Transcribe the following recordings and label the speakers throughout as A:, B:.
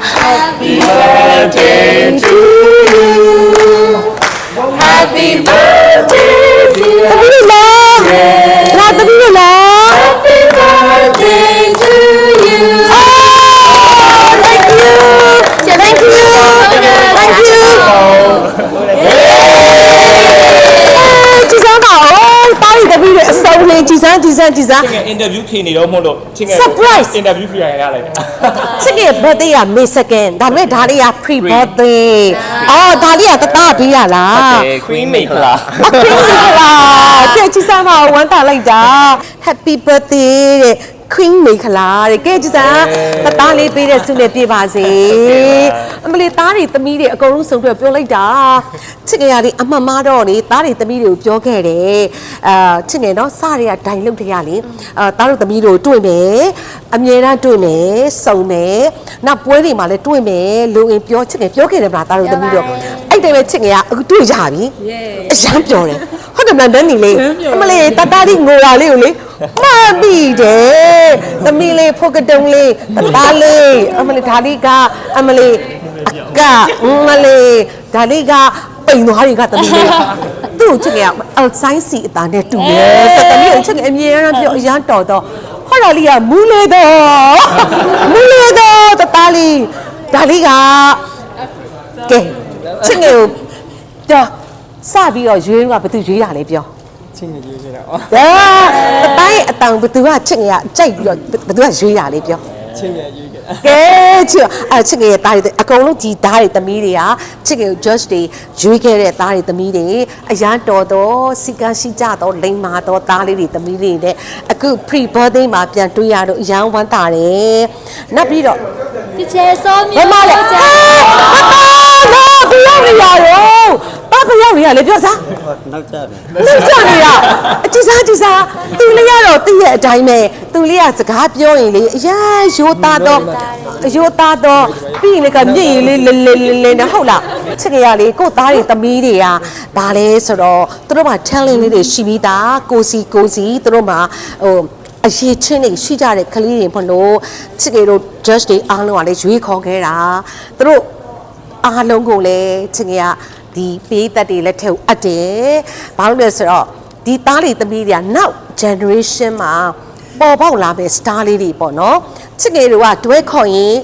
A: Happy birthday to
B: စုံလေးကြည်စမ်းကြည်စမ်းကြည်စမ်း
C: ချင်းငယ်အင်တာဗျူးဖြေနေတော့မဟုတ်လို့ချင်းငယ်
B: Surprise
C: အင်တာဗျူးဖြေရရလိုက်တယ်
B: ချစ်ရဲ့ birthday က May 2nd ဒါပေမဲ့ဒါလေးက pre birthday အော်ဒါလေးကတသားပြီးရလား
C: Queen မိတ်လား
B: အဖေကလားကဲချစ်စမ်းပါဝမ်းသာလိုက်တာ Happy birthday တဲ့ Queen မိခလားတဲ့ကဲချစ်စမ်းတသားလေးပေးတဲ့ဆုနဲ့ပြေပါစေအမလေးသားတွေသမီးတွေအကုန်လုံးစုံပြပြောလိုက်တာချစ်ငယ်ရလေးအမှန်မှားတော့လေသားတွေသမီးတွေကိုပြောခဲ့တယ်အာချစ်ငယ်တော့စတွေကဒိုင်လုတ်တရလေအာသားတို့သမီးတို့တွေ့မယ်အမြဲတမ်းတွေ့မယ်စုံမယ်နောက်ပွဲတွေမှာလည်းတွေ့မယ်လူရင်ပြောချစ်ငယ်ပြောခဲ့တယ်ဗလားသားတို့သမီးတို့အဲ့တိုင်ပဲချစ်ငယ်ကအခုတွေ့ကြပြီအရန်ပြောတယ် ဟုတ်တယ်မလားဒန်နီလေးအမလေးတတလေးငိုတာလေးကိုလေမှတ်ပြီးတယ်သမီးလေးဖိုကတုံးလေးတတလေးအမလေးဒါလေးကအမလေးအကအမလေးဒါလေးကပိန်သွားတွေကသမီးလေးသူ့ကိုချစ်ငယ်ကအယ်ဆိုင်စီအသားနဲ့တူတယ်ဆိုတော့သမီးကိုချစ်ငယ်အမြဲတမ်းပြောအရန်တော်တော့ဟောတာလေးကမူးလေတော့မူးလေတော့တတလေးဒါလေးကကဲချစ်ငယ်ကိုကြော စပြီးတော့ရွေးကဘယ်သူရွေးတာလဲပြော
C: ချင်းငယ်ကြီးနေတာအော်
B: ဒါအတိုင်းအတောင်ဘသူကချစ်ငယ်ကကြိုက်ပြီးတော့ဘသူကရွေးရလေပြော
C: ချင်းငယ်ကြီးက
B: ကဲချစ်အဲချစ်ငယ်ရဲ့သားတွေအကုန်လုံးဒီသားတွေသမီးတွေကချစ်ငယ်ကို judge တွေရွေးခဲ့တဲ့သားတွေသမီးတွေအရန်တော်တော့စီကန်းရှိကြတော့လိမ္မာတော့သားလေးတွေသမီးတွေနဲ့အခု pre birthday မှာပြန်တွေ့ရတော့အရန်ဝမ်းသာတယ်နောက်ပြီးတော့
A: ဒီချေစော
B: ဘ
A: မျိုး
B: ယ်မှာလဲဟာဟာဘယ်ရောက်နေရရောဘာဘယ်ရောက် နေရလဲပြောစား
D: နောက်ကျတယ်
B: လူကြနေတာအကြည့်စားကြည့်စားသူလေးကတော့တည့်ရဲ့အတိုင်းပဲသူလေးကစကားပြောရင်လေအရာရိုးသားတော့ရိုးသားတော့ပြီးရင်လေကမြင့်ရင်လေးလေလေလေလေနဲ့ဟုတ်လားချစ်ကြရလေကို့သားတွေသမီးတွေကဘာလဲဆိုတော့သူတို့မှာ talent လေးတွေရှိပြီးသားကိုစီကိုစီသူတို့မှာဟိုအရေးချင်းတွေရှိကြတဲ့ကလေးတွေမလို့ချစ်ကြတို့ judge တွေအားလုံးကလည်းရွေးခေါ်ခဲ့တာသူတို့အားလုံးကိုလည်းချင်က ဒီပေးသက်တွေလက်ထက်ကိုအပ်တယ်။ဘာလို့လဲဆိုတော့ဒီသားလေးသမီးတွေကနောက် generation မှာပေါ်ပေါက်လာမယ့် star လေးတွေပေါ့နော်။ချစ်ငယ်တွေကတွဲခေါ်ရင်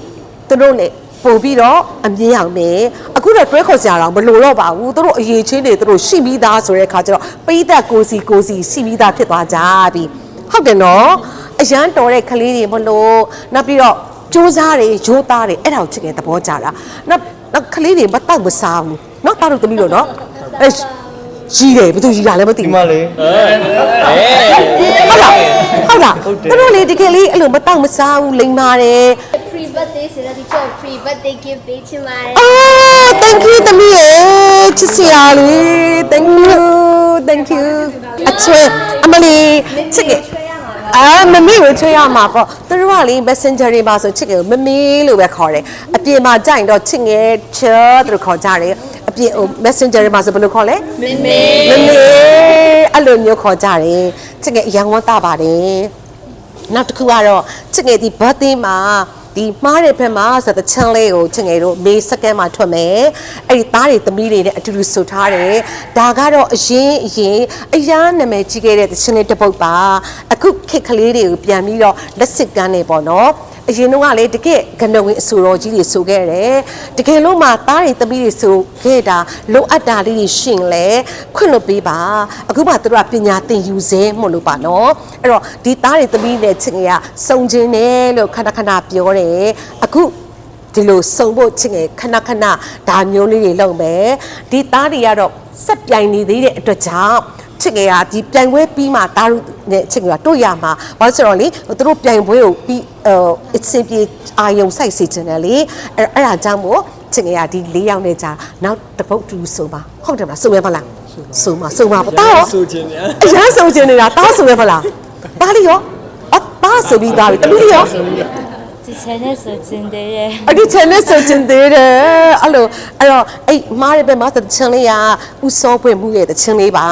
B: သူတို့လည်းပို့ပြီးတော့အမြင်အောင်မယ်။အခုတော့တွဲခေါ်စရာတော့မလိုတော့ပါဘူး။သူတို့အရေးချင်းတွေသူတို့ရှိပြီးသားဆိုတဲ့အခါကျတော့ပေးသက်ကိုစီကိုစီရှိပြီးသားဖြစ်သွားကြပြီ။ဟုတ်တယ်နော်။အရန်တော်တဲ့ကလေးတွေမလို့နောက်ပြီးတော့စူးစားတွေရိုးသားတွေအဲ့ဒါကိုချစ်ငယ်သဘောကြတာ။နောက်နောက်ကလေးတွေမတောက်မစားဘူး နော်တားတို့သမီးတို့နော်အဲကြီးတယ်ဘယ်သူကြီးတာလဲမသိ
D: ဒီ
B: ဘူး
D: မှာလေ
B: ဟုတ်လားဟုတ်လားသူတို့လေတကယ်လေးအဲ့လိုမတောက်မစားဘူးလိမ်ပါတယ်
A: free birthday ဆိုတော့ဒီချက် free birthday gift ပေးချင်ပါတယ်
B: အာ thank you သမီးရေချစ်စရာလေ thank you thank you အချွဲအမလီချစ်ကအာမမေကိုချွဲရမှာပေါ့သူတို့ကလေ messenger တွေမှာဆိုချစ်ကကိုမမေလို့ပဲခေါ်တယ်အပြင်မှာကြိုက်ရင်တော့ချစ်ငယ်ချောသူတို့ခေါ်ကြတယ် ပြင်ဟို messenger တွေမှာဆိုဘယ်လိုခေါ်လဲ
A: မမေ
B: မမေအဲ့လိုမျိုးခေါ်ကြတယ်ချစ်ငယ်အရန်ဝမ်းသာပါတယ်နောက်တစ်ခုကတော့ချစ်ငယ်ဒီ birthday မှာဒီမှားတဲ့ဘက်မှာဆိုတဲ့ချန်လေးကိုချစ်ငယ်တို့မေစက္ကန့်မှာထွက်မယ်အဲ့ဒီသားတွေသမီးတွေနဲ့အတူတူဆိုထားတယ်ဒါကတော့အရင်အရင်အရန်နာမည်ကြီးခဲ့တဲ့တချင်လေးတစ်ပုတ်ပါအခုခက်ကလေးတွေကိုပြန်ပြီးတော့လက်စစ်ကမ်းနေပေါ့နော် အရင်တော့ကလေတကယ်ကနဝင်အဆူတော်ကြီးတွေဆိုခဲ့တယ်တကယ်လို့မှသားတွေသမီးတွေဆိုခဲ့တာလိုအပ်တာလေးတွေရှင်လဲခွင့်လွတ်ပေးပါအခုမှသူတို့ကပညာသင်ယူစေမို့လို့ပါနော်အဲ့တော့ဒီသားတွေသမီးတွေချစ်ငယ်ကစုံချင်းတယ်လို့ခဏခဏပြောတယ်အခုဒီလိုစုံဖို့ချစ်ငယ်ခဏခဏဒါမျိုးလေးတွေလုပ်မယ်ဒီသားတွေကတော့စက်ပြိုင်နေသေးတဲ့အတွက်ကြောင့် ချစ်ငယ်ကဒီပြိုင်ပွဲပြီးမှတားရုနဲ့ချစ်ငယ်ကတို့ရမှာဘာလို့ဆိုတော့လေသူတို့ပြိုင်ပွဲကိုပြီးဟိုအစ်စင်ပြေအာယုံစိုက်စေချင်တယ်လေအဲ့အဲ့ဒါကြောင့်မို့ချစ်ငယ်ကဒီ၄ယောက်နဲ့ကြာနောက်တစ်ပုတ်တူဆိုပါဟုတ်တယ်မလားဆိုရမလားဆိုပါဆိုပါပေါ့တားရော
C: ဆိုချင်းနေ
B: အရန်ဆိုချင်နေတာတားဆိုရမလားတားလေးရောအတားဆိုပြီးသားပြီတလူလေးရော
A: ဒီချေနဲ့ဆိုချင်တယ်ရဲ့
B: အဲ့ဒီ channel ဆိုချင်သေးတယ်အဲ့လိုအဲ့တော့အဲ့မားရဲ့ဘက်မှာသချင်းလေးကဥစောပွင့်မှုရဲ့သချင်းလေးပါ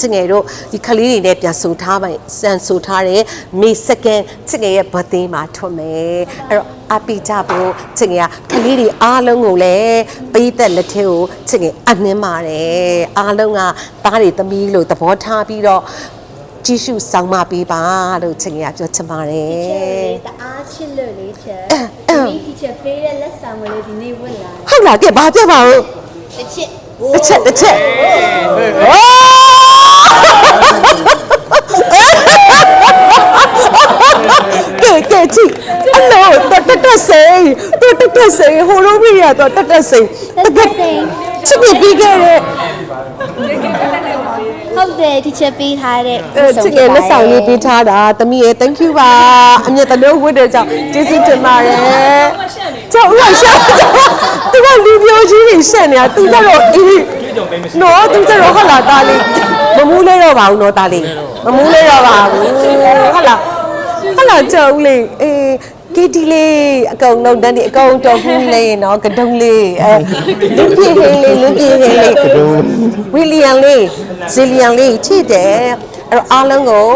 B: ချစ်ငယ်တို့ဒီခလေးတွေနဲ့ပြန်ဆိုထားမယ်စံဆိုထားတဲ့မေစကန်ချစ်ငယ်ရဲ့ birthday မှာထွန်မယ်အဲ့တော့အပိကြဖို့ချစ်ငယ်ကခလေးတွေအားလုံးကိုလည်းပေးသက်လက်ထဲကိုချစ်ငယ်အနှင်းပါတယ်အားလုံးကသားတွေသမီးလို့သဘောထားပြီးတော့ကြည့်ရှုဆောင်မပေးပါလို့ချစ်ငယ်ကပြောချင်ပါတယ်
A: လေးတအားချစ်လို့လေးချက်ဒီ teacher ပေးတဲ့လက်ဆောင်ကလေးဒီနေ့ဝင်လာတယ်
B: ဟုတ်လားကဲဘာပြပါဦး
A: တစ်ချက်
B: တစ်ချက်တစ်ချက်ဝါ တော်တက်တက်စိန်ဟိုလိုကြီးရတော့တက်တက်စိန်တကယ်ချစ်ပြီးပြီးခဲ့တဲ့
A: ဟုတ်တယ် teacher ပေးထားတဲ့
B: အဲချစ်ငယ်လက်ဆောင်လေးပေးထားတာတမီးရဲ့ thank you ပါအမြတ်တလို့ဝတ်တဲ့ကြောင့်ကျေးဇူးတင်ပါတယ်ကျောင်းရရှာသူကလူပြောကြီးတွေရှက်နေတာသူကတော့အေး
C: ကြုံပေးမရှိ
B: နော်သူကျတော့ဟုတ်လားသားလေးမမူးလဲတော့ပါဘူးနော်သားလေးမမူးလဲတော့ပါဘူးဟုတ်လားဟုတ်လားကြောက်ဦးလေးအေး ကီတီလေးအကုန်လုံးတန်းဒီအကုန်တော်ဘူးလေးနော်ကတုံးလေးအဲလူပြည့်ဟင်းလေးလူပြည့်ဟင်းလေးကတုံးဝီလီယံလေးဇီလီယံလေးချစ်တယ်အဲ့တော့အားလုံးကို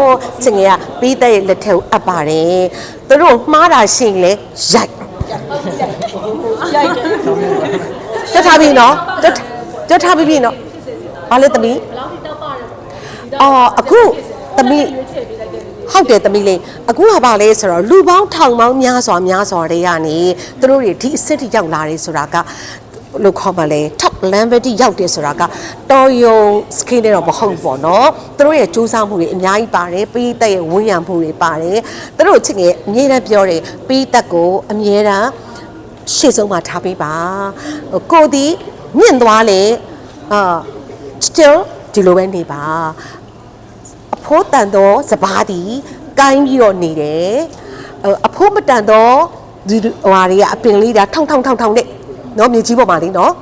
B: ချင်ငယ်ကပြီးတဲ့လက်ထက်ကိုအပ်ပါတယ်သူတို့မှားတာရှိရင်လေရိုက်တက်ထားပြီနော်တက်တက်ထားပြီပြီနော်ဘာလဲသမီးအော်အခုသမီး ဟုတ်တယ်သမီးလေးအခုကဘာလဲဆိုတော့လူပေါင်းထောင်ပေါင်းများစွာများစွာတွေကနေသူတို့တွေဒီအစ်စ်တိရောက်လာတယ်ဆိုတာကလို့ခေါ်ပါလေ top level တိရောက်တယ်ဆိုတာကတော်ယုံ skin တွေတော့မဟုတ်ဘူးပေါ့နော်သူတို့ရဲ့စူးစမ်းမှုတွေအများကြီးပါတယ်ပြီးသက်ရဲ့ဝန်းရံမှုတွေပါတယ်သူတို့ချစ်ငယ်အမြဲတမ်းပြောတယ်ပြီးသက်ကိုအမြဲတမ်းရှေ့ဆုံးမှာထားပေးပါဟိုကိုဒီမြင့်သွားလေအာ still ဒီလိုပဲနေပါအ ဖိုးတန်သောစပားဒီကိုင်းပြီးတော့နေတယ်အအဖိုးမတန်သောဒီဟိုဟာတွေကအပင်လေးဒါထောင်ထောင်ထောင်ထောင်နဲ့နော်မြေကြီးပေါ်မှာလေနော်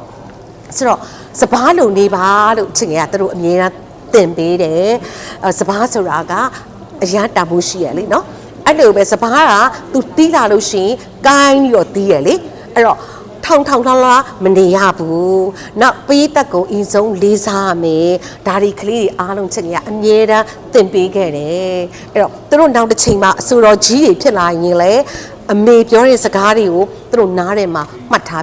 B: ဆိုတော့စပားလုံနေပါလို့ချင်ရကသူတို့အမြဲတမ်းသင်ပေးတယ်အဲစပားဆိုတာကအရန်တန်ဖို့ရှိရလေနော်အဲ့လိုပဲစပားက तू တီးလာလို့ရှရင်ကိုင်းပြီးတော့တီးရလေအဲ့တော့ ထောင်ထောင်ထောင်လာမနေရဘူးနောက်ပေးသက်ကိုအင်းဆုံးလေးစားရမယ်ဒါဒီကလေးတွေအားလုံးချက်ကြီးကအမြဲတမ်းသင်ပေးခဲ့တယ်အဲ့တော့သူတို့နောက်တစ်ချိန်မှာအဆိုတော်ကြီးတွေဖြစ်လာရင်လေအမေပြောတဲ့စကားတွေကိုသူတို့နားထဲမှာမှတ်ထား